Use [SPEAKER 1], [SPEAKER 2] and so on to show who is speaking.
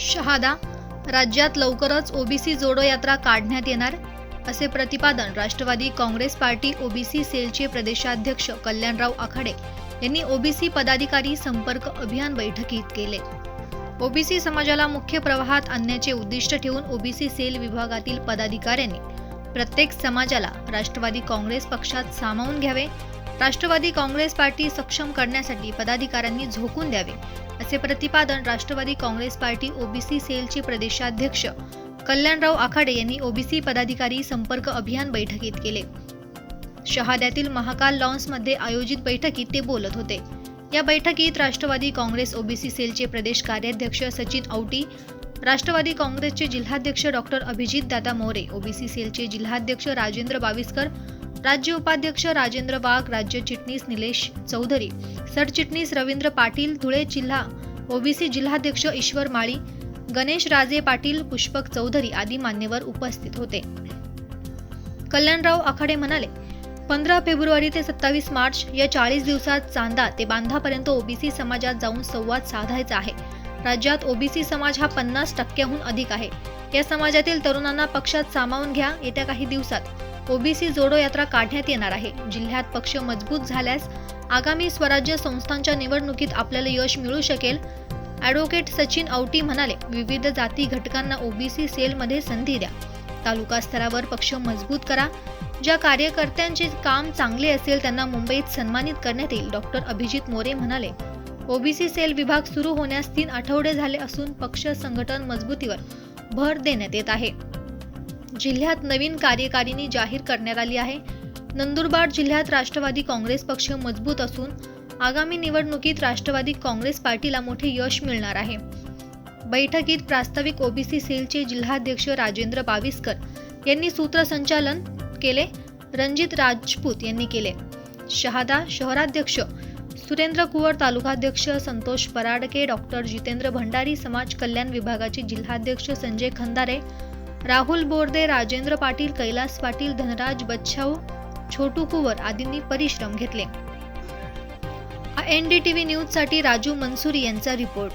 [SPEAKER 1] शहादा राज्यात लवकरच ओबीसी जोडो यात्रा काढण्यात येणार असे प्रतिपादन राष्ट्रवादी काँग्रेस पार्टी ओबीसी सेलचे प्रदेशाध्यक्ष कल्याणराव आखाडे यांनी ओबीसी पदाधिकारी संपर्क अभियान बैठकीत केले. ओबीसी समाजाला मुख्य प्रवाहात आणण्याचे उद्दिष्ट ठेवून ओबीसी सेल विभागातील पदाधिकाऱ्यांनी प्रत्येक समाजाला राष्ट्रवादी काँग्रेस पक्षात सामावून घ्यावे राष्ट्रवादी काँग्रेस पार्टी सक्षम करण्यासाठी पदाधिकाऱ्यांनी झोकून द्यावे असे प्रतिपादन राष्ट्रवादी काँग्रेस पार्टी ओबीसी सेलचे प्रदेशाध्यक्ष कल्याणराव आखाडे यांनी ओबीसी पदाधिकारी संपर्क अभियान बैठकीत केले. शहाद्यातील महाकाल लॉन्समध्ये आयोजित बैठकीत ते बोलत होते. या बैठकीत राष्ट्रवादी काँग्रेस ओबीसी सेलचे प्रदेश कार्याध्यक्ष सचिन औटी राष्ट्रवादी काँग्रेसचे जिल्हाध्यक्ष डॉक्टर अभिजित दादा मोरे ओबीसी सेलचे जिल्हाध्यक्ष राजेंद्र बाविस्कर राज्य उपाध्यक्ष राजेंद्र वाघ राज्य चिटणीस निलेश चौधरी सरचिटणीस रवींद्र पाटील धुळे जिल्हा ओबीसी जिल्हाध्यक्ष ईश्वर माळी गणेश राजे पाटील पुष्पक चौधरी आदी मान्यवर उपस्थित होते. कल्याणराव आखाडे म्हणाले पंधरा फेब्रुवारी ते सत्तावीस मार्च या चाळीस दिवसात चांदा ते बांधापर्यंत ओबीसी समाजात जाऊन संवाद साधायचा आहे. राज्यात ओबीसी समाज हा पन्नास टक्क्याहून अधिक आहे. या समाजातील तरुणांना पक्षात सामावून घ्या येत्या काही दिवसात. ओबीसी जोडो यात्रा काढण्यात येणार आहे. जिल्ह्यात पक्ष मजबूत झाल्यास आगामी स्वराज्य संस्थांच्या निवडणुकीत आपल्याला यश मिळू शकेल ॲडव्होकेट सचिन औटी म्हणाले. विविध जाती घटकांना ओबीसी सेलमध्ये संधी द्या. तालुका स्तरावर पक्ष मजबूत करा. ज्या कार्यकर्त्यांचे काम चांगले असेल त्यांना मुंबईत सन्मानित करण्यात येईल. डॉक्टर अभिजित मोरे म्हणाले ओबीसी सेल विभाग सुरू होण्यास तीन आठवडे झाले असून पक्ष संघटन मजबूतीवर भर देण्यात येत आहे. जिल्ह्यात नवीन कार्यकारिणी जाहीर करण्यात आली आहे. नंदुरबार जिल्ह्यात राष्ट्रवादी काँग्रेस पक्ष मजबूत असून आगामी निवडणुकीत राष्ट्रवादी काँग्रेस पार्टीला मोठे यश मिळणार आहे. बैठकीत प्रास्ताविक ओबीसी सेलचे जिल्हाध्यक्ष राजेंद्र बाविस्कर यांनी सूत्रसंचालन केले रणजित राजपूत यांनी केले. शहादा शहराध्यक्ष सुरेंद्र कुवर तालुकाध्यक्ष संतोष पराडके डॉक्टर जितेंद्र भंडारी समाज कल्याण विभागाचे जिल्हाध्यक्ष संजय खंदारे राहुल बोर्दे राजेंद्र पाटील कैलास पाटील धनराज बच्छाऊ छोटू कुवर आदींनी परिश्रम घेतले. एनडीटीव्ही न्यूजसाठी राजू मनसुरी यांचा रिपोर्ट.